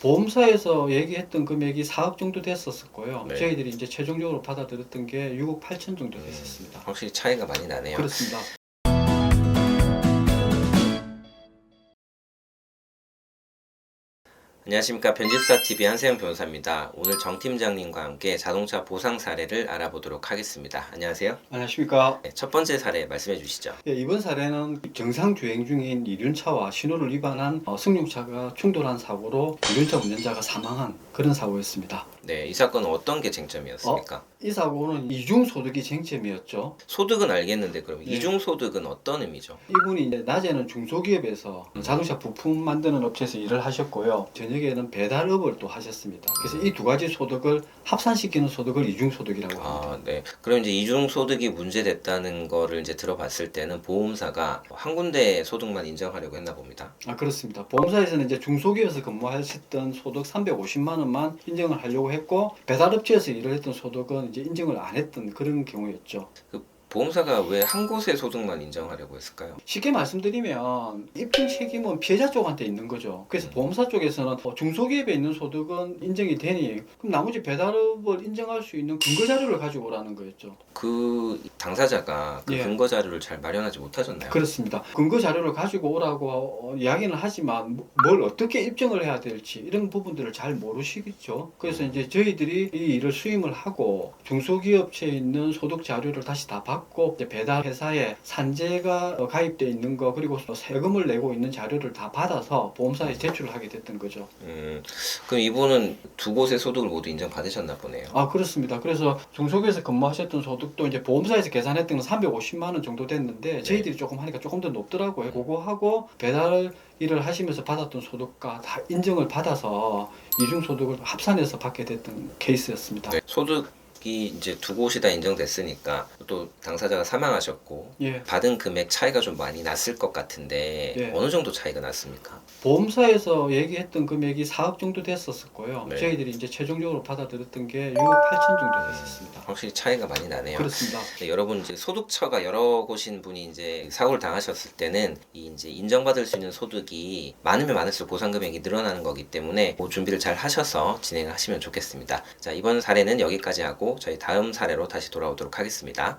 보험사에서 얘기했던 금액이 4억 정도 됐었고요. 네. 저희들이 이제 최종적으로 받아들였던 게 6억 8천 정도 됐었습니다. 확실히 차이가 많이 나네요. 그렇습니다. 안녕하십니까 변집사 TV 한세영 변호사입니다. 오늘 정 팀장님과 함께 자동차 보상 사례를 알아보도록 하겠습니다. 안녕하세요. 안녕하십니까. 네, 첫 번째 사례 말씀해 주시죠. 예, 이번 사례는 정상 주행 중인 이륜차와 신호를 위반한 어, 승용차가 충돌한 사고로 이륜차 운전자가 사망한 그런 사고였습니다. 네, 이 사건은 어떤 게 쟁점이었습니까? 이 사고는 이중 소득이 쟁점이었죠. 소득은 알겠는데 그럼 네. 이중 소득은 어떤 의미죠? 이분이 이제 낮에는 중소기업에서 자동차 부품 만드는 업체에서 일을 하셨고요. 저녁에는 배달업을 또 하셨습니다. 그래서 이 두 가지 소득을 합산시키는 소득을 이중 소득이라고 합니다. 아, 네. 그럼 이제 이중 소득이 문제됐다는 거를 이제 들어봤을 때는 보험사가 한 군데 소득만 인정하려고 했나 봅니다. 아 그렇습니다. 보험사에서는 이제 중소기업에서 근무하셨던 소득 350만 원만 인정을 하려고 했고 배달업체에서 일을 했던 소득은 이제 인정을 안 했던 그런 경우였죠. 보험사가 왜 한 곳의 소득만 인정하려고 했을까요? 쉽게 말씀드리면 입증 책임은 피해자 쪽한테 있는 거죠. 그래서 음. 보험사 쪽에서는 어, 중소기업에 있는 소득은 인정이 되니 그럼 나머지 배달업을 인정할 수 있는 근거 자료를 가지고 오라는 거였죠. 그 당사자가 그 예. 근거 자료를 잘 마련하지 못하셨나요? 그렇습니다. 근거 자료를 가지고 오라고 어, 이야기는 하지만 뭐- 뭘 어떻게 입증을 해야 될지 이런 부분들을 잘 모르시겠죠. 그래서 음. 이제 저희들이 이 일을 수임을 하고 중소기업체에 있는 소득 자료를 다시 다 받고 배달 회사에 산재가 어, 가입돼 있는 거 그리고 세금을 내고 있는 자료를 다 받아서 보험사에 제출을 하게 됐던 거죠. 음, 그럼 이분은 두 곳의 소득을 모두 인정받으셨나 보네요. 아 그렇습니다. 그래서 중소기업에서 근무하셨던 소득도 이제 보험사에서 계산했던 건 350만 원 정도 됐는데 저희들이 조금 하니까 조금 더 높더라고요. 그거 하고 배달 일을 하시면서 받았던 소득과 다 인정을 받아서 이중 소득을 합산해서 받게 됐던 케이스였습니다. 네, 소득 이 이제 두 곳이 다 인정됐으니까 또 당사자가 사망하셨고 예. 받은 금액 차이가 좀 많이 났을 것 같은데 예. 어느 정도 차이가 났습니까? 보험사에서 얘기했던 금액이 4억 정도 됐었고요. 네. 저희들이 이제 최종적으로 받아들였던 게 6억 8천 정도 됐었습니다. 확실히 차이가 많이 나네요. 그렇습니다. 네, 여러분 이제 소득처가 여러 곳인 분이 이제 사고를 당하셨을 때는 이 이제 인정받을 수 있는 소득이 많으면 많을수록 보상 금액이 늘어나는 거기 때문에 그 준비를 잘 하셔서 진행하시면 좋겠습니다. 자 이번 사례는 여기까지 하고 저희 다음 사례로 다시 돌아오도록 하겠습니다.